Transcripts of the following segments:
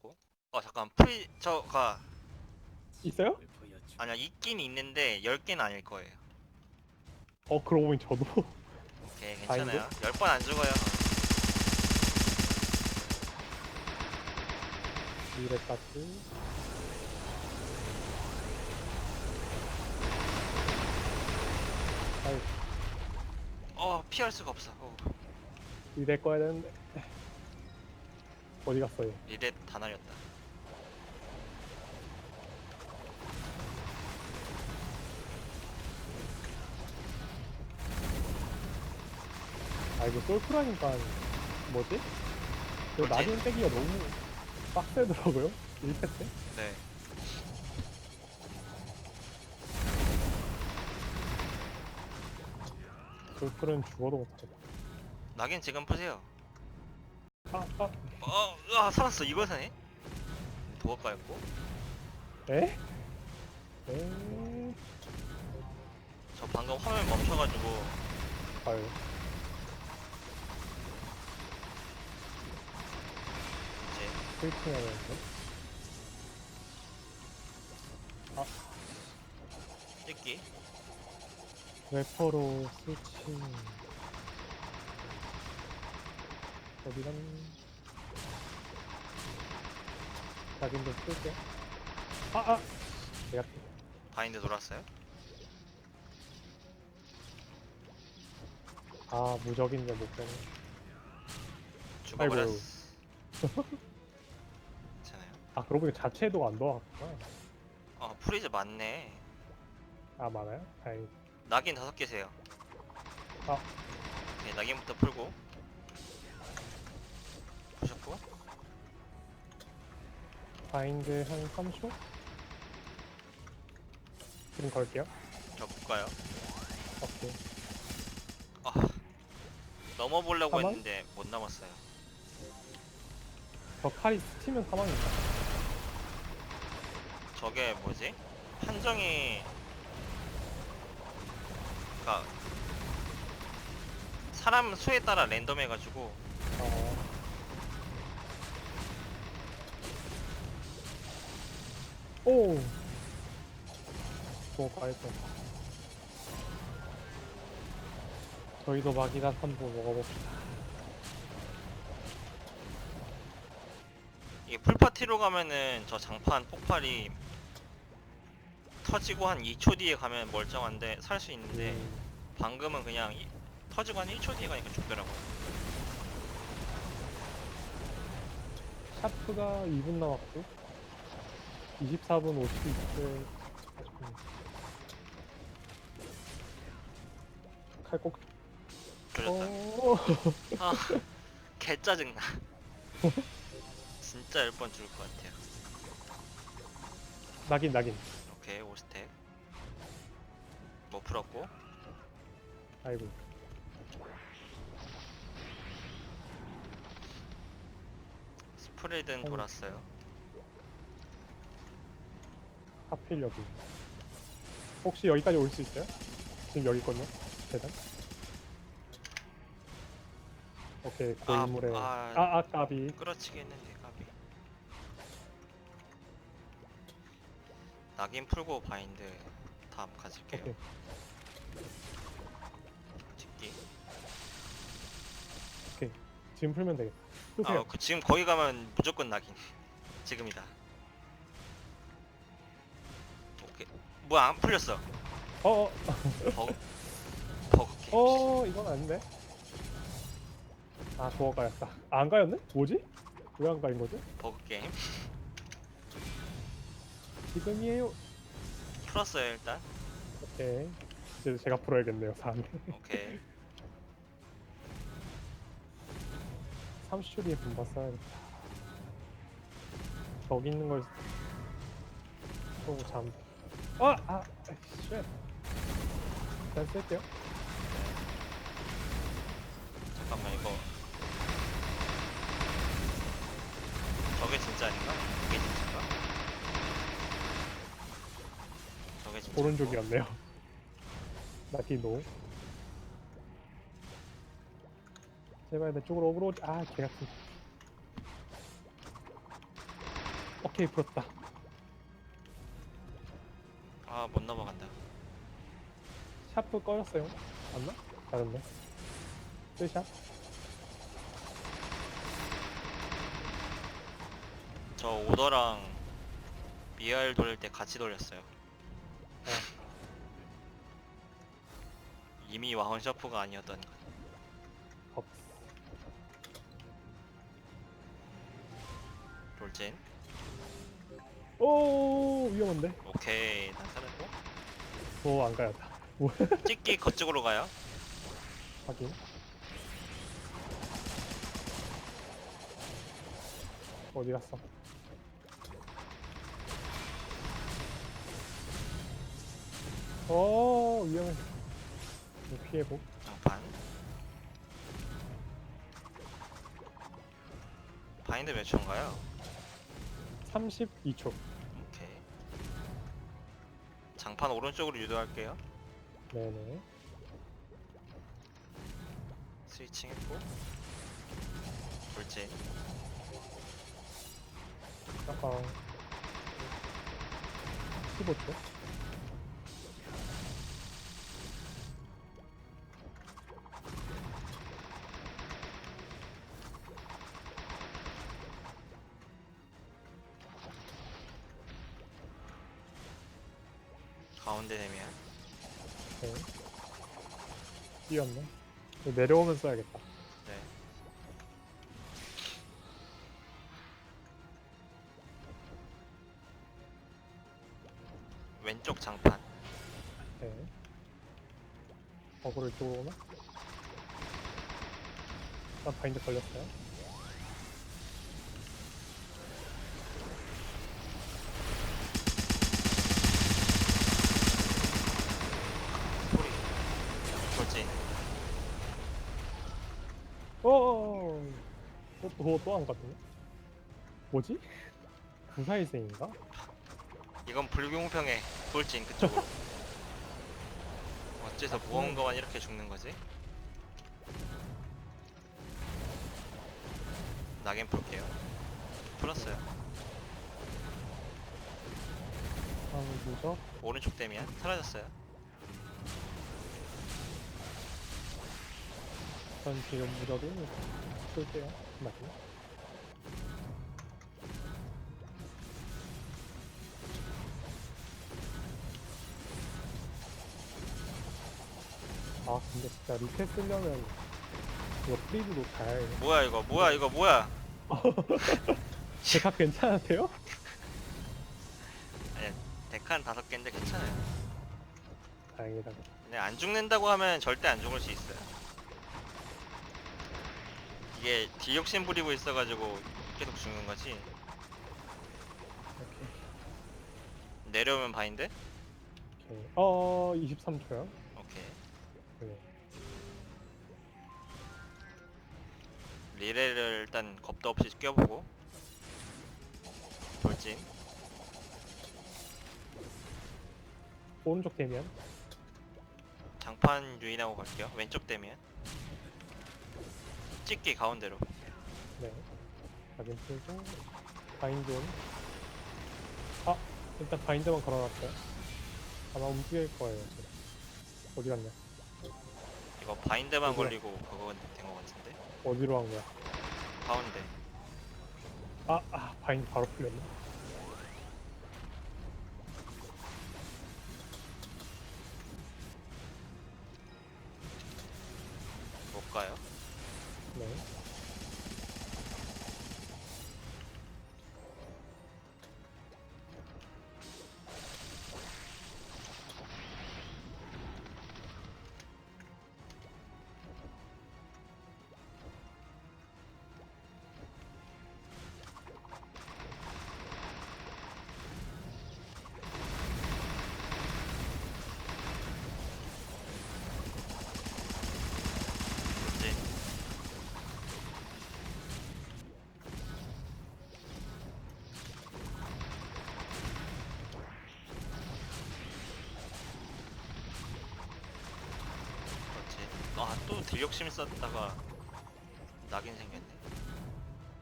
풀고 어 잠깐 프리저가 있어요? 아니야 있긴 있는데 10개는 아닐 거예요. 어 그러고 보니 저도. 오케이? 괜찮아요. 10번 안 죽어요. 미래까지 아이. 어 피할 수가 없어. 어, 미래 꺼야 되는데 어디 갔어요? 리렛 다 날렸다 아 이거 솔프라니까 뭐지? 그 뭐지? 낙인 빼기가 너무 빡세더라고요 1패 때? 네 솔프는 죽어도 못하겠다 낙인 지금 푸세요 어, 아 살았어. 이걸 사네 도어가였고? 에? 에? 저 방금 화면 멈춰가지고. 아유. 이제. 스위칭 해야 되는데? 찍기. 래퍼로 스위칭 어디간 낙인 좀 쓸게. 아, 아! 내가 바인드 돌았어요? 아 무적인데 못 빼네 죽어버렸어. 괜찮아요. 아 그러고 보니 자체도 안 넣어갔구나. 어 프리즈 맞네. 아 많아요? 다행 낙인 다섯 개세요. 아. 네 낙인부터 풀고 푸셨고 바인드 한 3초? 지금 걸게요 저 볼까요 오케이 아 넘어보려고 사망? 했는데 못 넘었어요 저 칼이 스치면 사망인가? 저게 뭐지 판정이 그니까 사람 수에 따라 랜덤해가지고 오! 뭐 가야죠. 저희도 막이란 한번 먹어봅시다. 이게 풀파티로 가면은 저 장판 폭발이 터지고 한 2초 뒤에 가면 멀쩡한데 살 수 있는데 음, 방금은 그냥 이- 터지고 한 1초 뒤에 가니까 죽더라고요. 샤프가 2분 남았고 24분 50초 칼꼭 조졌다 어... 아, 개 짜증나. 진짜 10번 죽을 것 같아요. 낙인 낙인 오케이, 5스택. 뭐 풀었고, 아이고 스프레드는 아이고. 돌았어요. 하필 여기 혹시 여기까지 올 수 있어요? 지금 여기 있거든요 계단 오케이 아, 고인물에 아. 아 아 까비 끌어치기 했는데, 까비. 낙인 풀고 바인드 다음 가질게요. 오케이 찍기. 지금 풀면 되겠다 아, 쓰세요 그 지금 거기 가면 무조건 낙인. 지금이다. 뭐야, 안 풀렸어. 어 어 버그. 버그 게임. 어, 이건 아닌데 아 도어 가였다 아, 안 가였네? 뭐지? 왜 안 가인 거지? 버그 게임. 지금이에요 풀었어요, 일단. 오케이 이제 제가 풀어야겠네요 3 오케이. 30초 뒤에 분바 써야겠다 저기 있는 걸 쏘고 잠 아! 아! 쉣 일단 쓸게요 잠깐만 이거 저게 진짜 아닌가? 이게 진짜인가? 저게 진짜 오른쪽이었네요 나디노 제발 내 쪽으로 오브로드 아 개같은 오케이 풀었다 아 못 넘어간다. 샤프 꺼졌어요? 맞나? 다른데? 쓰샷? 저 오더랑 BR 돌릴 때 같이 돌렸어요. 이미 와헌 셔프가 아니었던 거. 법 돌진 오 위험한데? 오 케이 난 살았고. 오 안 가야 다 찍기 거쪽으로 가요. 확인. 어디 갔어? 오 위험해. 이거 피해보 장판. 바인드 몇 초인가요? 32초 오케이 장판 오른쪽으로 유도할게요. 네네. 스위칭 했고. 돌진. 약간 15초 뛰었네. 내려오면 써야겠다. 네. 왼쪽 장판. 네. 어그로 이쪽으로 오나? 일단 바인드 걸렸어요 소리 돌진 어어어 또또안 갔네 뭐지? 구사일생인가? 이건 불공평해. 돌진 그쪽으로. 어째서 무언가만 이렇게 죽는 거지? 낙인 풀게요. 풀었어요. 아 오른쪽 되면 사라졌어요. 전 지금 무적이 쓸게요. 맞나? 근데 진짜 리셋 쓰려면 이거 프리드도 잘 뭐야 이거? 뭐야 이거? 뭐야? 제가 괜찮으세요? 아니 데칸 다섯 개인데 괜찮아요. 다행이다. 근데 안 죽는다고 하면 절대 안 죽을 수 있어요. 이게 디옥신 부리고 있어가지고 계속 죽는 거지. 내려오면 바인드? 오케이. 어 23초요? 리레를 일단 겁도 없이 껴보고. 돌진. 오른쪽 되면. 장판 유인하고 갈게요. 왼쪽 되면. 찍기 가운데로. 네. 확인 풀고 바인드 온. 아 일단 바인드만 걸어놨어요. 아마 움직일 거예요 지금 어디 갔냐 이거 바인드만 뭐야? 걸리고 그거 된거 같은데? 어디로 간 거야? 가운데. 아, 아 바인드 바로 풀렸네 아또 딜욕심 썼다가 낙인 생겼네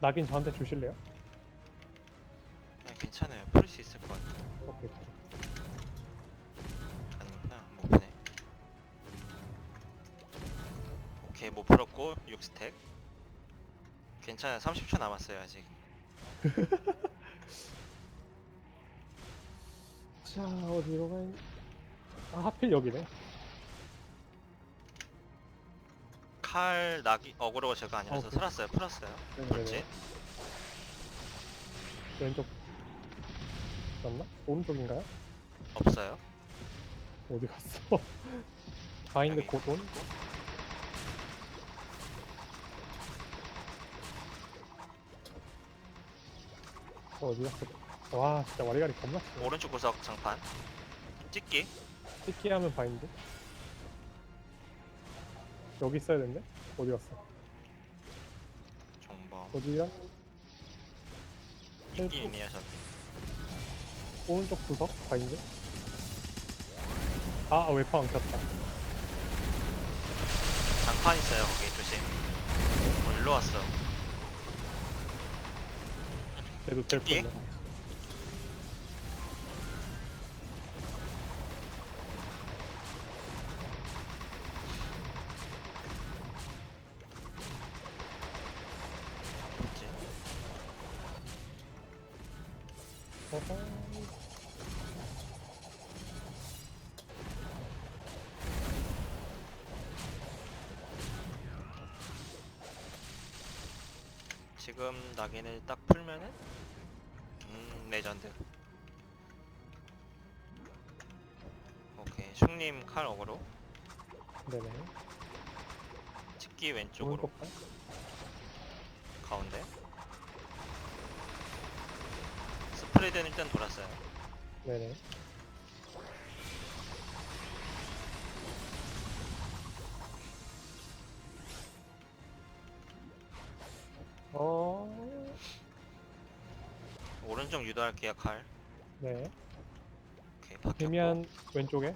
낙인 저한테 주실래요? 괜찮아요. 풀 수 있을 것 같아. 오케이. 아니구나. 못 푸네. 오케이, 못 풀었고 6스택. 괜찮아요. 30초 남았어요, 아직. 자, 어디로 가야 아, 하필 여기네. 칼, 낙이, 어그로가 제가 아니라서 어, 그- 살았어요. 풀었어요. 네네네. 돌진. 왼쪽. 맞나? 오른쪽인가요? 없어요. 어디 갔어? 바인드 여기. 곧 온? 어, 어디 갔어? 와, 진짜 와리가리 겁나 세. 오른쪽 구석 장판. 찍기. 찍기 하면 바인드. 여기 있어야 되는데? 어디 갔어? 정보. 어디야? 찍기 있네요, 전. 오른쪽 구석 바인드. 아, 웨퍼 안 켰다. 장판 있어요, 거기 조심. 어, 일로 왔어. 그래도 될 찍기? 뻔네. 지금 낙인을 딱 풀면은 음 레전드 오케이 슝님 칼 어그로 네네. 찍기 왼쪽으로 오른쪽 발. 가운데 스프레드는 일단 돌았어요 네네. 오른쪽 유도할게요 칼 네. 오케이 데미안 왼쪽에.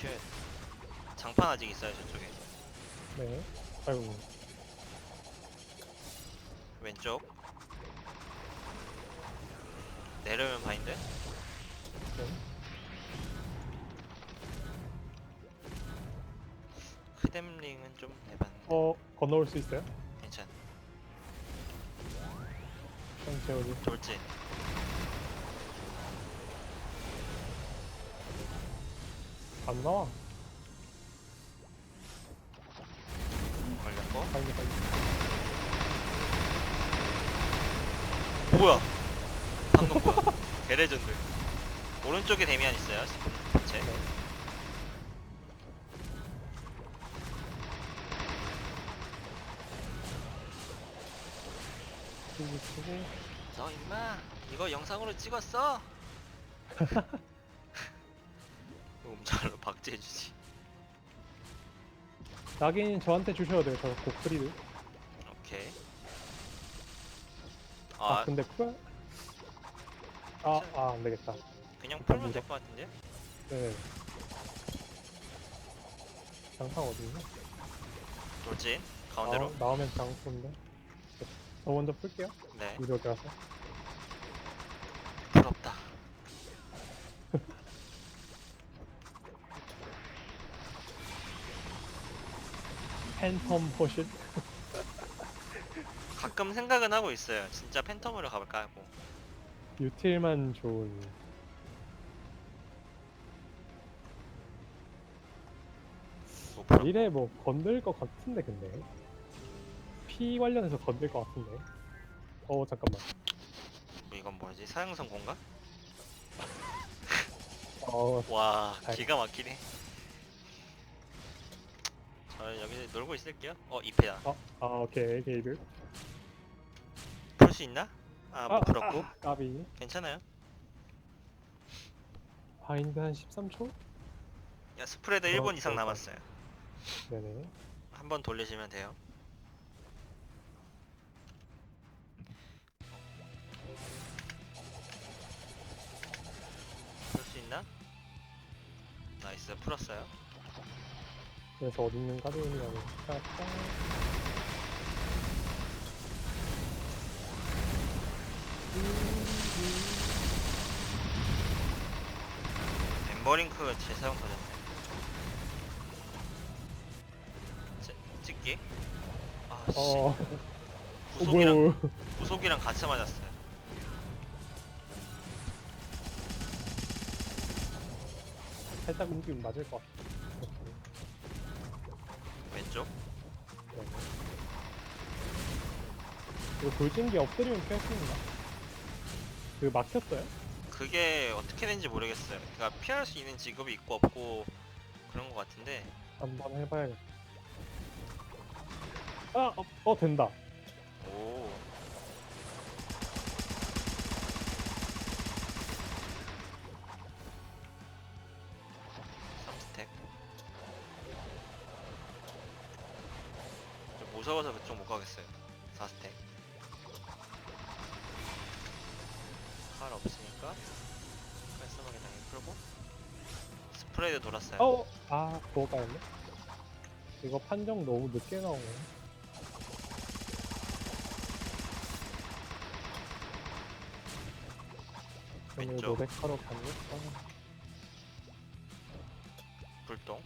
뒤에 장판 아직 있어요 저쪽에 네. 아이고. 왼쪽 내려면 바인드 네. 크뎀링은 좀 해봤는데 어, 건너올 수 있어요? 형 재워지. 돌진 안 나와. 걸렸고 빨리 빨리. 뭐야? 방금 뭐야? 개레전드. 오른쪽에 데미안 있어요. 제 네. 치고 치고. 너 임마 이거 영상으로 찍었어? 음절로 박제해주지. 낙인 저한테 주셔야 돼요. 저 고프리드. 오케이. 아, 아 근데 풀. 아, 아, 안 되겠다. 그냥 풀면 될 것 같은데? 네. 장상 어디 있나? 돌진 가운데로. 아, 나오면 장소인데. 저 먼저 풀게요. 네. 위로 가서. 부럽다. 팬텀 포실. 가끔 생각은 하고 있어요. 진짜 팬텀으로 가볼까 하고. 유틸만 좋은. 못 풀어. 미래 뭐 건들 것 같은데 근데. 피 관련해서 건들 것 같은데. 어 잠깐만. 이건 뭐지? 사형선 공간? 어 와 잘- 기가 막히네. 저 여기서 놀고 있을게요. 어 2패다. 아, 아 오케이 게이드. 풀수 있나? 아 못 풀었고 아, 까비. 괜찮아요. 바인드 한 13초? 야 스프레드 어, 1분 이상 어, 어. 남았어요. 네네. 한번 돌리시면 돼요. 나이스 풀었어요. 그래서 어딨는 가디언이라고 찾았다 엠버링크 재사용 터졌네. 자, 찍기? 아씨. 어. 구속이랑 어, 구속이랑 같이 맞았어요. 살짝 움직이면 맞을 것 같아 왼쪽. 네. 이거 돌진기 엎드리면 피할 수 있나? 그 막혔어요? 그게 어떻게 되는지 모르겠어요. 그러니까 피할 수 있는 직업이 있고 없고 그런 것 같은데 한번 해봐야겠다 아! 어, 어 된다 오 무서워서 그쪽 못 가겠어요. 4스택. 칼 없으니까 깔끔하게 당연히 풀고 스프레이도 돌았어요. 어! 아 그거 까였네? 이거 판정 너무 늦게 나오네. 오늘 왼쪽. 노데카로 가야겠다 불똥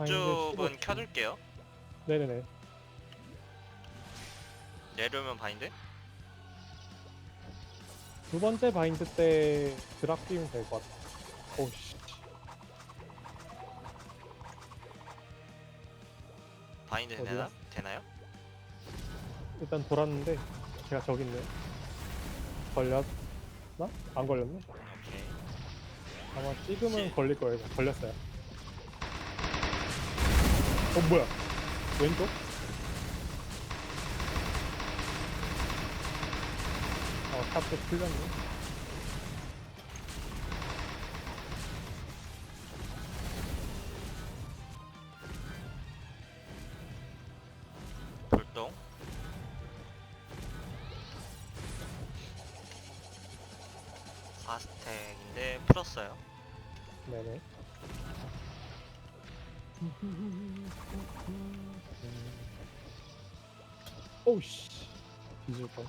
바인드 15초. 켜둘게요 네네네 내려오면 바인드 두 번째 바인드 때 드랍 띄우면 될 것 같아 오씨 바인드 어디야? 되나? 되나요? 일단 돌았는데 제가 저기 있네 걸렸나? 안 걸렸네? 오케이 아마 찍으면 시- 걸릴 거예요 걸렸어요 어 뭐야? 왼쪽? 어 탑도 풀렸네. 불똥. 사스택인데 풀었어요. 네네 오우씨. 뒤질 뻔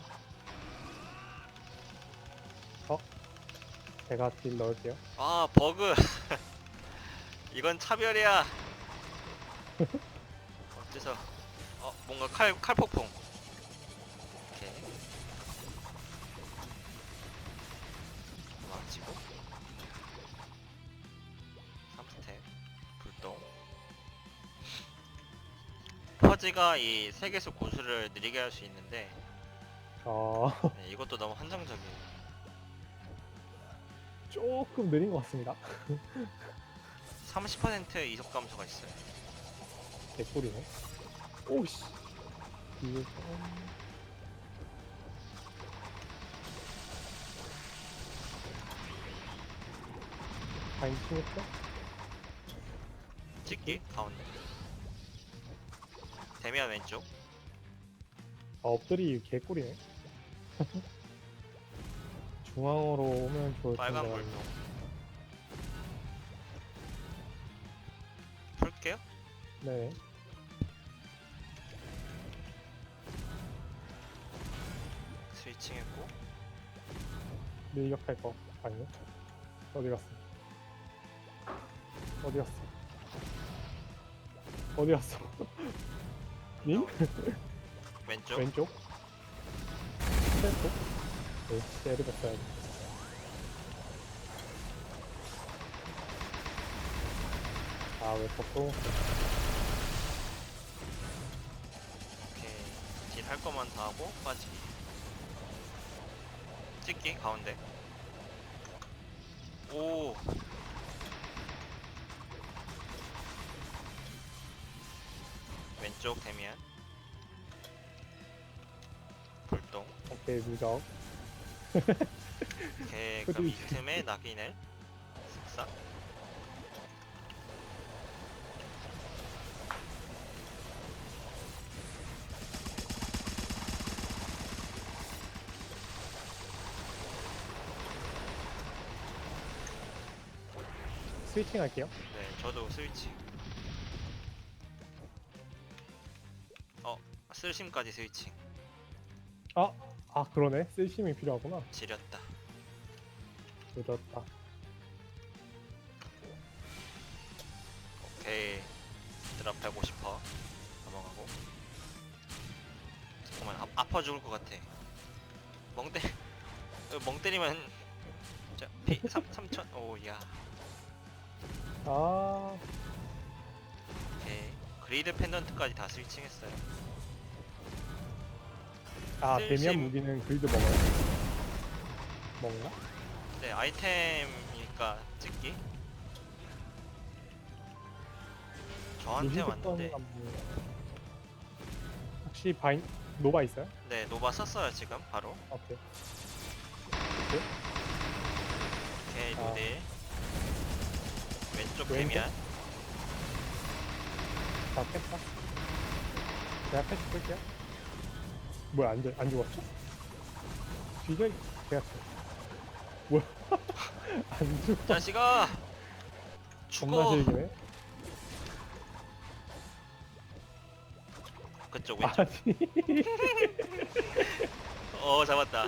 어? 제가 딜 넣을게요. 아 버그. 이건 차별이야. 어째서? 어 뭔가 칼 칼폭풍 퍼지가 이 세계수 고수를 느리게 할 수 있는데 아. 네, 이것도 너무 한정적이에요. 조금 느린 것 같습니다. 30% 이속 감소가 있어요. 개꿀이네. 뒤질 뻔 바인 치겠죠? 찍기? 가운데 대면 왼쪽 아 엎드리 개꿀이네 중앙으로 오면 좋을 텐데 빨간 불똥 풀게요 네 스위칭 했고 밀격할 거 아니요? 어디 갔어? 어디 갔어? 어디 갔어? 님? 왼쪽 왼쪽? 왼쪽? 네, 세를 뺐어야 돼. 아, 왜 덮고? 오케이 딜할 거만 다 하고 빠지기 찍기 가운데 오 왼쪽 대면 불똥 오케이, 무적. 오케이 그럼 이 틈에 낙인을 쓱싹 스위칭 할게요. 네, 저도 스위치. 쓸심까지 스위칭. 아, 아 그러네. 쓸심이 필요하구나. 지렸다. 늦었다. 오케이. 드랍 150퍼 넘어가고. 잠깐만 아, 아파 죽을 것 같아. 멍 때, 어, 멍 때리면 자, 피 3, 3천 오야. 아. 오케이. 그리드 펜던트까지 다 스위칭했어요 아. 데미안 무기는 글드 먹어요? 먹나? 네 아이템이니까 찍기 저한테 왔는데. 혹시 바인 노바 있어요? 네 노바 썼어요 지금 바로 오케이 오케이 아. 노딜 왼쪽 왼쪽? 데미안 다 뺐다 제가 패시 끌게요 뭐야 안, 죽- 안 죽었어? 뒤져 제가 뭐야? 안 죽어. 자식아! 겁나 죽어 즐기네. 그쪽 왼쪽. 아니. 어 잡았다